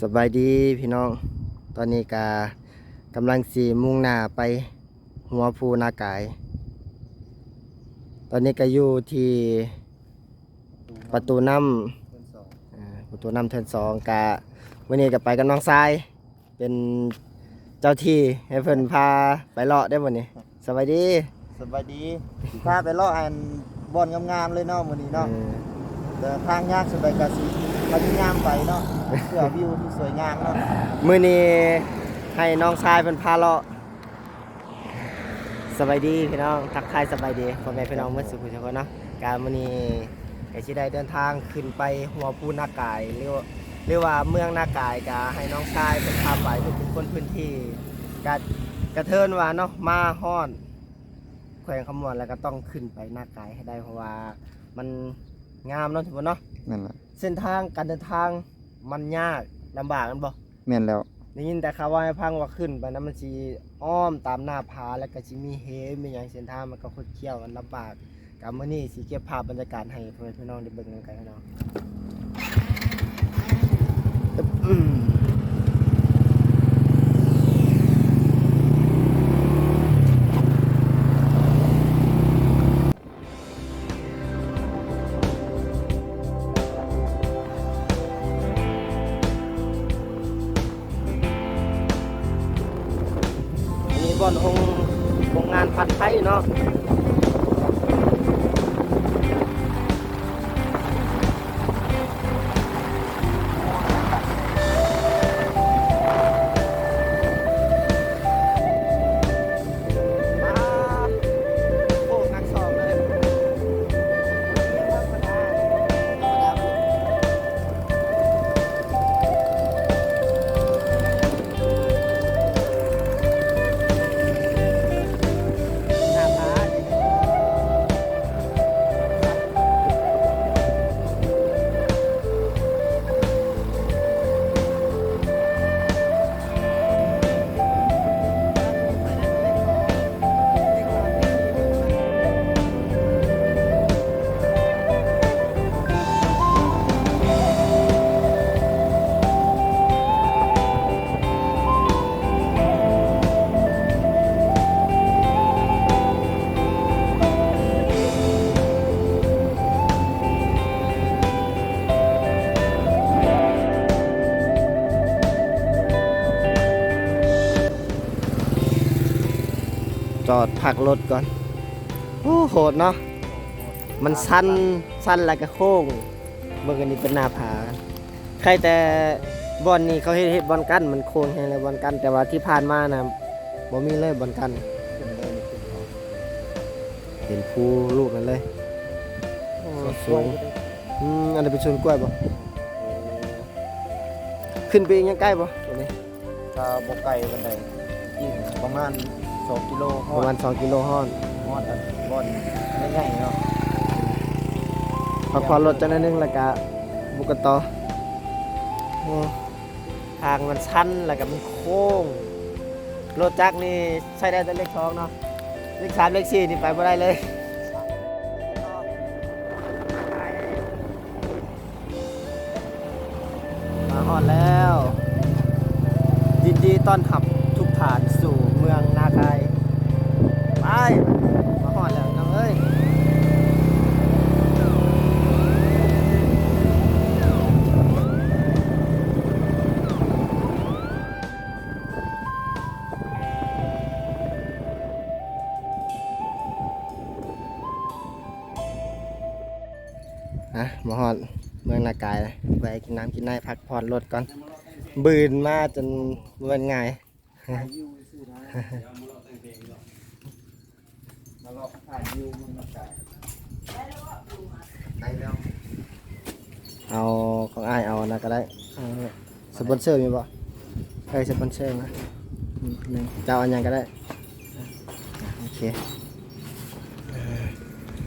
สบายดีพี่น้อง ตอนนี้กากำลังสีมุ่งหน้าไปหัวภูนากาย ตอนนี้ก็อยู่ที่ประตูน้ำอ่าประตูน้ำเทินสองกาวันนี้ก็ไปกับน้องทราย เป็นเจ้าที่ให้เพิ่นพาไปเลาะได้วันนี้สบายดีสบายดีพาไปเลาะอันบอนงามๆเลยเนาะมื้อนี้เนาะเออแต่ทางยากสุดใดก็สิ พยายามไปเนาะเพื่อวิวที่สวยงามเนาะมื้อนี้ให้น้องชายเพิ่นพาเลาะสบายดีพี่น้องทักทายสบายดีพ่อแม่พี่น้องเมื่อสุขทุกคนเนาะการมื้อนี้ก็สิได้เดินทางขึ้นไปหัวภูนากายเรียกว่าเรียกว่าเมืองนากายก็ให้น้องชายเพิ่นพาไปทุกๆคนพื้นที่ก็กระเทินว่าเนาะมาฮ้อนแขวงขมวนแล้วก็ต้องขึ้นไปหน้ากายให้ได้เพราะว่ามัน งามเนาะทุกคนเนาะนั่นแหละเส้นทางการเดินทางมันยากลำบากกันบ่แม่นแล้ว ได้ยินแต่เขาว่าให้พังว่าขึ้นไปนั้นมันสิอ้อมตามหน้าผาแล้วก็สิมีเฮมีหยังเส้นทางมันก็คดเคี้ยวกันลำบากกับมื้อนี้สิเก็บภาพบรรยากาศให้พ่อแม่พี่น้องได้เบิ่งกันพี่น้องอึ๊บอืมอันนี้บ่ อนองค์งานผัดไทยเนาะ ดพักรถก่อน โอ้โหดเนาะ มันสั้นสั้นแล้วก็โค้ง เมื่อกันนี้เป็นหน้าผา ใครแต่บอลนี่เขาเฮ็ดเฮ็ดบอลกันมันโค้งแฮงเลยบอลกัน แต่ว่าที่ผ่านมานะบ่มีเลยบอลกั้นเห็นภูลูกนั่นเลยสูงอืมอันนี้เป็นชนกล้วยบ่ขึ้นไปอีกยังใกล้บ่ตรงนี้ก็บ่ไกลปานใดอีกประมาณ 2กิโลฮปอระดมาณ2กิโลฮอดฮอดอันบอนง่ายๆเนาะพักผ่อนรถจังหน่อยหนึงแล้วก็บุกกันต่อโอ้ทางมันชันแล้วก็มันโค้งรถจักรนี่ใช้ได้แต่เลขสองเนาะเลขสามเลขสี่นี่ไปไม่ได้เลย ไปกินน้ำกินน้ำพักผ่อนรถก่อน บืนมาจนวันไงายวิวซื่อนะมาเลาะถ่ายวิวมันมาไกลไปแล้วเอาของอ้ายเอานะก็ได้เอาสปอนเซอร์มีบ่เอ้ยสปอนเซอร์นะอืมหนึ่งเจ้าอันยังก็ได้อะโอเค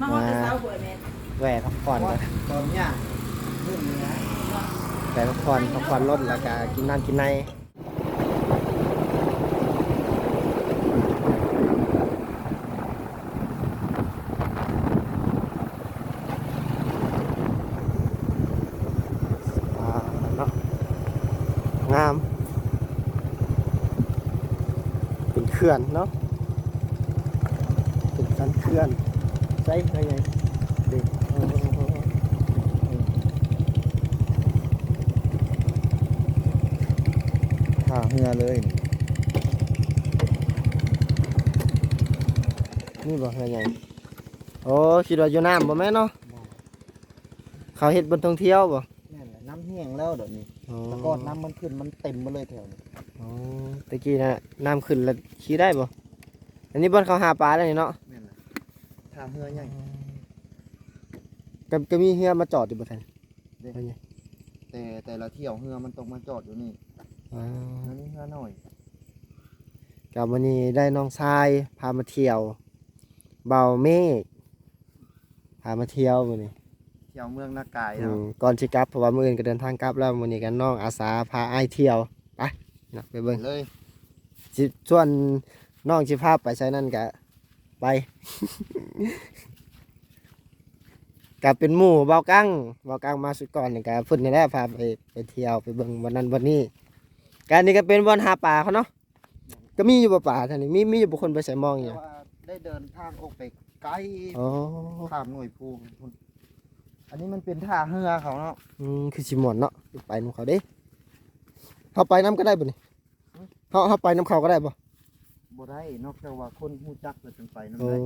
มาฮอดแต่เช้าบ่อยแม่แหวกพักผ่อนก่อนตอนเนี้ย ขึ้นนะแหวกพักผ่อนพักผ่อนรถแล้วก็กินน้ำกินในนาะงาม เป็นเขื่อนเนาะเป็นสันเขื่อนใช่ไงไงเด็กโอ้โห ท่าเรือเลย นี่นี่บ่ไงไงโอ้คิดว่าอยู่น้ำบ่แม่นเนาะเขาเฮ็ดบนท่องเที่ยวบ่นั่นแหละน้ำแห้งแล้วเดี๋ยวนี้อ๋อแต่ก่อนน้ำมันขึ้นมันเต็มมาเลยแถวนี้อ๋อตะกี้น่ะน้ำขึ้นแล้วขี่ได้บ่อันนี้บ่อนเขาหาปลาแล้วนี่เนาะนั่นแหละท่าเรือใหญ่ก็ก็มีเรือมาจอดอยู่บ่ทันเด้อันนี้แต่แต่ละเที่ยวเรือมันต้องมาจอดอยู่นี่ อ่าอันนี้เรือหน่อยกับวันนี้ได้น้องชายพามาเที่ยว เบาเมฆพามาเที่ยวมื้อนี้เที่ยวเมืองนากายอืเนาะมก่อนสิกลับเพราะว่ามื้ออื่นก็เดินทางกลับแล้วมื้อนี้กันน้องอาสาพาอ้ายเที่ยวไปนะไปเบิ่งเลยสิส่วนน้องสิพาไปใช้นั่นก็ไปก็เป็นหมู่เบากังเบากังมาสุดก่อนนี่ก็เพิ่นนี่แหละพาไปไปเที่ยวไปเบิ่งวันนั้นวันนี้ การนี้ก็เป็นวันหาปลาเขาเนาะก็มีอยู่บ่ป่าท่านนี่มีมีอยู่บุคคลไปใส่มองอแต่ยู่ว่าได้เดินทางออกไปไกลอ๋อข้ามหน่วยภูพุ่นอันนี้มันเป็นท่าเรือเขาเนาะอืมคือสิหมอนเนาะไปนํเขาเด้เฮาไปนํก็ได้บ่นี่เฮาเฮาไปนํเขาก็ได้บ่บ่ได้นอกจากว่าคนฮู้จักแล้วจึงไปนำโอ้ได้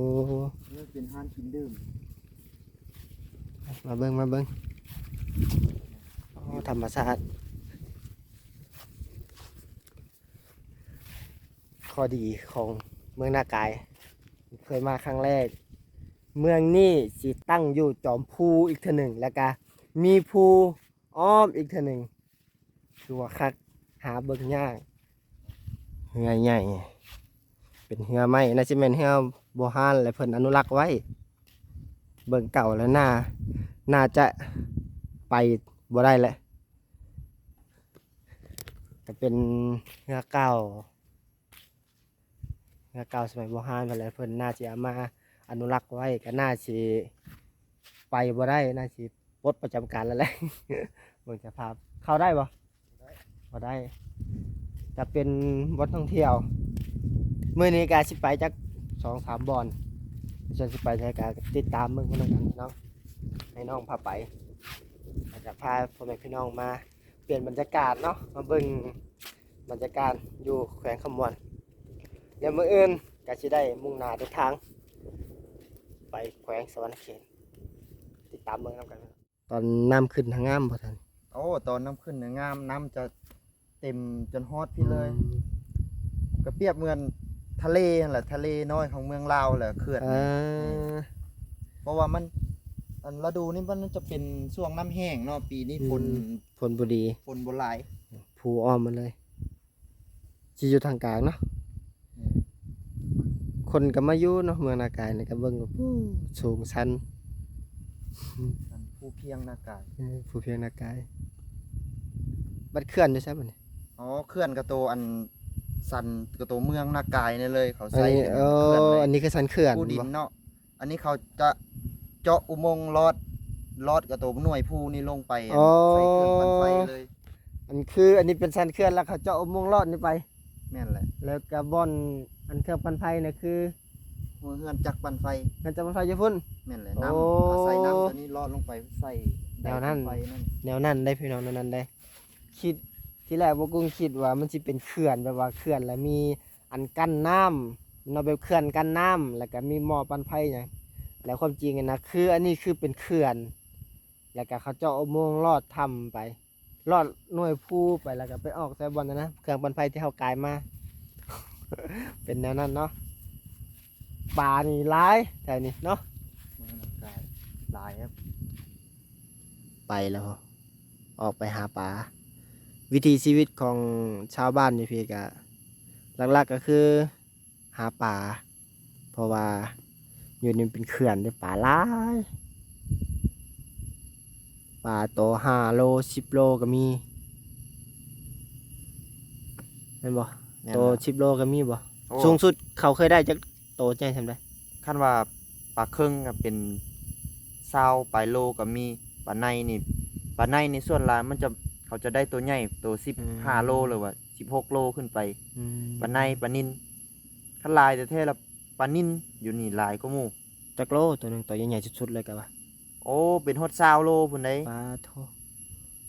นี่เป็นห้านกินดื่มมาเบิ่งมาเบิ่งอ๋อธรรมชาติ ข้อดีของเมืองนากาย เคยมาครั้งแรก เมืองนี้สิตั้งอยู่จอมภูอีกเทอหนึ่งแล้วก็มีภูอ้อมอีกเทอหนึ่งคือว่าคักหาเบิ่งยากเฮือใหญ่เป็นเฮือไม้น่าจะเป็นเฮือโบราณและเพิ่นอนุรักษ์ไว้ เบิ่งเก่าแล้วน่าน่าจะไปบ่ได้แหละก็เป็นเฮือเก่า เก่าสมัยโบราณไปแหล้วเพิ่นน่าจะมาอนุรักษ์ไว้ก็น่าสิไปบ่ได้น่าสิปลดประจำการแล้วแหละเบิ่งสภาเข้าได้บ่บ่ได้จะเป็นวัดท่องเที่ยวเมื้อนี้ก็สิไปจักสองสามบ่อนฉันสิไปใช้การติดตามเบิ่งพนักงานพี่น้องให้น้องพาไปอาจจะพาพ่อแม่พี่น้องมา เปลี่ยนบรรยากาศเนาะมาเบิ่งบรรยากาศอยู่แขวงคำมวน เดี๋ยวมื้ออื่นก็สิได้มุ่งหน้าเดินทาง ไปแขวงสวรรณเขตติดตามเมืองนำกันครับตอนน้ำขึ้นทางงามพอทันโอ้ตอนน้ำขึ้นเนี่ยงามน้ำจะเต็มจนฮอดพี่เลย ก็เปรียบเหมือนทะเลนั่นแหละทะเลน้อยของเมืองลาวแหละเขื่อนอ่าเพราะว่ามันอันฤดูนี่มันจะเป็นช่วงน้ำแห้งเนาะปีนี้ฝนฝนบุรีฝนบ่หลายภูอ้อมมาเลยจีอยู่ทางกลางเนาะ คนก็มาอยู่เนาะเมืองนากายนี่ก็เบิ่งว่าปู้สูงชันอันผู้เพียงนากาย เออผู้เพียงนากายบัดเคลื่อนด้วยใช่ไหมนี่อ๋อเขื่อนกระโตอันสันกระโตเมืองนากายนี่เลย เขาอันใส่นี้เป็นเอเขื่อนอเลยอันนี้คือสันเขื่อนผู้ดินบ่เนาะอันนี้เขาจะเจาะอุโมงค์ลอดลอดกระโตหน่วยภูนี่ลงไปอันใส่เครื่องปั่นไฟเลยอันคืออันนี้เป็นสันเขื่อนแล้วเขาเจาะอุโมงค์ลอดนี่ไป แม่นแหละ แล้วก็บ่อน อันเครื่องปั่นไฟเนี่ยคือหัวเฮือนจักรปั่นไฟมันจะปั่นไฟอยู่พุ่น แม่นแหละโอ้น้ำอาศัยน้ำตัวนี้ลอดลงไปใส่แนวนั้น ไฟนั่นแนวนั้นได้พี่น้องแนวนั้นได้ คิดที่แรกบ่กุ้งคิดว่ามันสิเป็นเขื่อนแบบว่าเขื่อนแล้วมีอันกั้นน้ำเนาะแบบเขื่อนกั้นน้ำแล้วก็มีหม้อปั่นไฟหยังแล้วความจริงอะนะคืออันนี้คือเป็นเขื่อน แล้วก็เขาเจาะอุโมงค์ลอดถ้ำไปลอดหน่วยภูไปแล้วก็ไปออกแต่บอลนะนะเครื่องปั่นไฟที่เขากายมา เป็นแนวนั้นเนาะปลานี่ร้ายแต่นี่เนาะเมืองนากายหลายครับ ไปแล้ว ออกไปหาปลาวิถีชีวิตของชาวบ้านนี่พี่กะหลักๆก็คือ หาปลาเพราะว่าอยู่นี่เป็นเขื่อนด้วยปลาหลายปลาโตห้าโลสิบโลก็มีเห็นบ่ แม่นโตบ่สิบโลก็มีบ่โอ้สูงสุดเขาเคยได้จากโตใจทำได้คันว่าปลาครึ่งก็เป็นเศร้าปลายโลก็มีปลาในนี่ปลาในนี่ส่วนหลายมันจะเขาจะได้ตัวใหญ่ตัวสิบอืมห้าโลหรือว่าสิบหกโลขึ้นไปอืมปลาในปลานินถ้าลายแต่แท้ละปลานินอยู่นี่หลายก็หมู่จักโลตัวหนึงตัวใหญ่ๆสุดๆเลยกะว่าโอ้ เป็นฮอดซาวโลพุ่นได้ปลาโท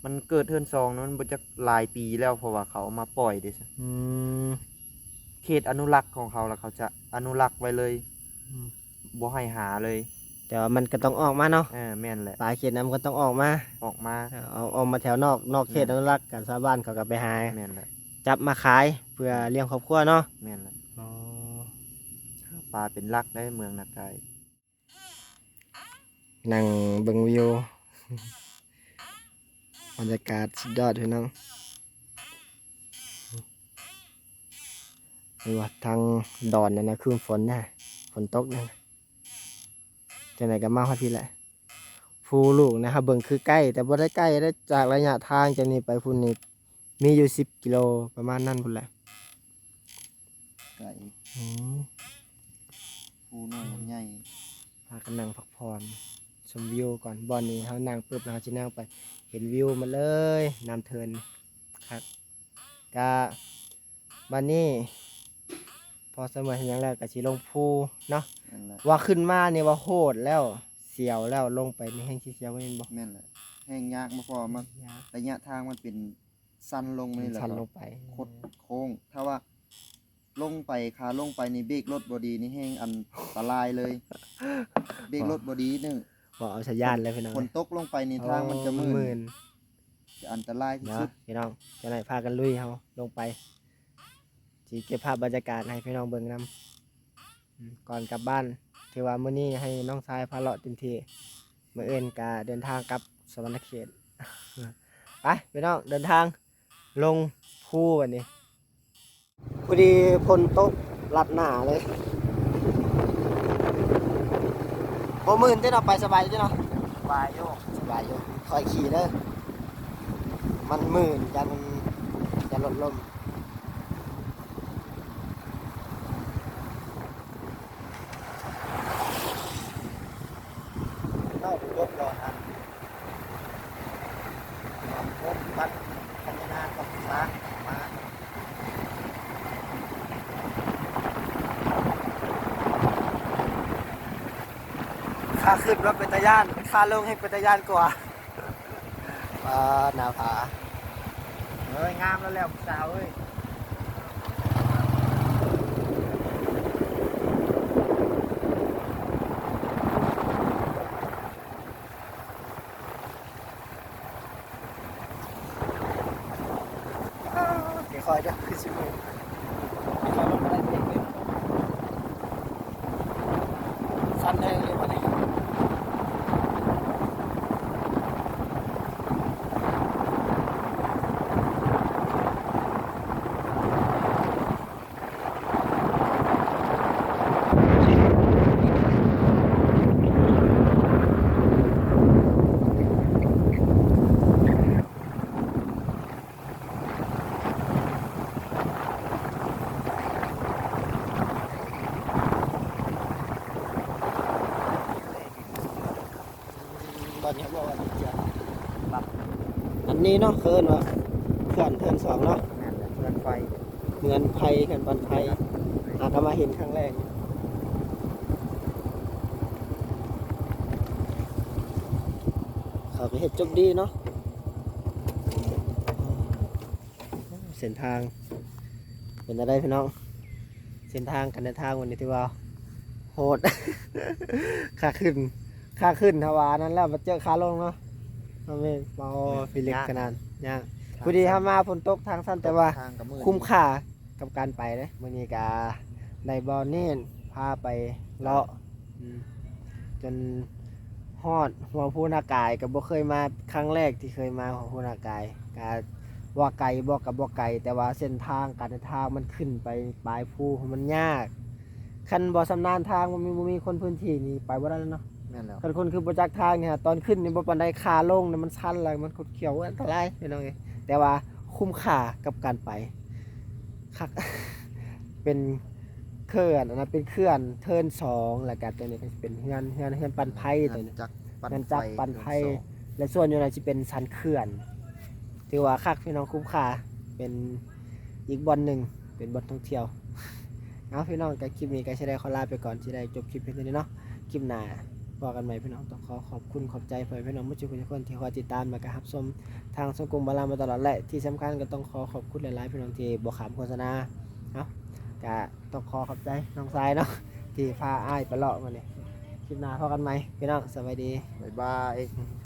มันเกิดเทินซองนั้นมันบ่จักหลายปีแล้วเพราะว่าเขาเอามาปล่อยเด้ซะอืมเขตอนุรักษ์ของเขาแล้วเขาจะอนุรักษ์ไว้เลยอืมบ่ให้หาเลยแต่ว่ามันก็ต้องออกมาเนาะเออแม่นแหละปลาเขตน้ำก็ต้องออกมาออกมาเอาเอามาแถวนอกนอกเขตอนุรักษ์กันชาวบ้านเขาก็ไปหาแม่นแหละจับมาขายเพื่อเลี้ยงครอบครัวเนาะแม่นแหละอ๋อปลาเป็นหลักได้เมืองนากายนั่งเบิ่งวิว บรรยากาศสุดยอดพี่น้องนี่ว่าทางดอนนั่นนะคือฝนนะฝนตกนะจังไหนก็มาฮอดพี่แหละภูลูกนะครับเบิ่งคือใกล้ แต่บ่ได้ใกล้ได้จากระยะทางจากนี้ไปพุ่นนี่มีอยู่10กิโลประมาณนั้นพุ่นแหละไก่อืมผู้น้อยใหญ่พากันนั่งพักผ่อนช มวิวก่อนบอนนี้เขานั่งปุ๊บแล้วเขาจะนั่งไป เห็นวิวมาเลยน้ำเทินครับกะบันนี้พอเสมอเห็นอย่างแรกก็สิลงภูเนาะนั่นแหละว่าขึ้นมานี่ว่าโหดแล้วเสียวแล้วลงไปนี่แห้งสิเสียวไม่นบ่แม่นแหละแห้งยากมาพอมันยากระยะทางมันเป็นสั้นลงนี่แหละชันก็ลงไปโคดโค้ง ถ้าว่าลงไปขาลงไปนี่เบรกรถบดีนี่แห้งอันตรายเลย เบรกรถบดีนึง บอกเอาชะยานเลยพี่น้องฝนตกลงไปนี่ทางมันจะมืมืดนจะอันตรายที่เนาะสุดพี่น้องจะไหนพากันลุยเฮาลงไปจีเก็บภาพบรรยากาศให้พี่น้องเบิ่งนำก่อนกลับบ้านถือว่ามื้อนี้ให้น้องชายพาเลาะเต็มที่มื้ออื่นก็เดินทางกลับสวรรณเขตไปพี่น้องเดินทางลงภูวันนี้พอดีพลตกลัดหน้าเลย บ่มื่นที่เราไปสบายจ้ะเนาะบายโยกสบายอยู่คอยขี่เด้อมันหมื่นยันยันลดลมเข้าไปยกรอทันพบบัตรพัฒนากับฟ้ามา ค่าขึ้นรถเป็นตะย่านค่าลงให้เป็นตะย่านกว่าปลาหนาผาเฮ้ยงามแล้วแล้วสาวเอ้ยคอยด้วยคือสิบโมงคอยลงมาได้เองเลยสั้นแห้งเลยวันนี้ต อนนี้บอกว่าเจียปั๊บอันนี้เนาะเคินว่าเขื่อนเขื่อนสองเนาะนั่นแหละเพื่อนไฟเหมือนไผ่เขื่อนปันไผ่อาก็มาเห็นครั้งแรกเขาก็เห็ดจบดีเนาะเส้นทาง เป็นอะไรพี่น้อง เส้นทางการเดินทางวันนี้ที่ว่าโหดค่าขึ้น ค่าขึ้นทวานั้นแล้วมาเจอค่าลงเนาะทำเองเมาฟิลิปขนาดยากพอดีทามาฝนตกทางสั้นแต่ว่า ทางกับมือคุ้มค่ากับการไปเลยมื่อนี้กาในบอลนี่พาไปเลาะอืมจนฮอดหัวพูนากายกับบ่เคยมาครั้งแรกที่เคยมาหัวพูนากายกาว่าไกลบอกกับบ่ไกลแต่ว่าเส้นทางการเดินทางมันขึ้นไปปลายภูมันยาก คันบ่สำนาญทางมันมีบ่มีคนพื้นที่นี่ไปบ่ได้แล้วเนาะ แม่นแล้วคันคนคือประจักษ์ทางเนี่ยตอนขึ้นนี่บ่ปานใดขาลงเนี่ยมันชันอะไรมันคดเขียวอันตรายพี่น้องเอ้แต่ว่าคุ้มค่ากับการไปคักเป็นเคลื่อนอันนะเป็นเคลื่อนเทินสองแล้วก็ตัวนี้ก็สิเป็นเฮือนเฮือนเฮือนปันไพ่ตัวนี้จักปันเฮือนจักรปันไพ่และส่วนอยู่ในจะเป็นสันเขื่อนถือว่าคักพี่น้องคุ้มค่าเป็นอีกบอลหนึ่งเป็นบอลท่องเที่ยวเอาพี่น้องกับคลิปนี้ก็ใช้ได้ขอลาไปก่อนที่ได้จบคลิปเพียงเท่านี้เนาะคลิปหน้า พอกกันใหม่พี่น้องต้องขอขอบคุณขอบใจเพื่อนพี่น้องผู้ชมทุกคนที่คอยติดตามมากระหับชมทางสังกรมบาลามาตลอดและที่สำคัญก็ต้องขอขอบคุณหลายๆพี่น้องที่บอกขามโฆษณาเนาก็ต้องขอขอบใจน้องทรายเนาะที่พาอ้ายไปเลาะมาเนี่ยคลิปหน้าพอกันไหมพี่น้องสวัสดีบ๊ายบาย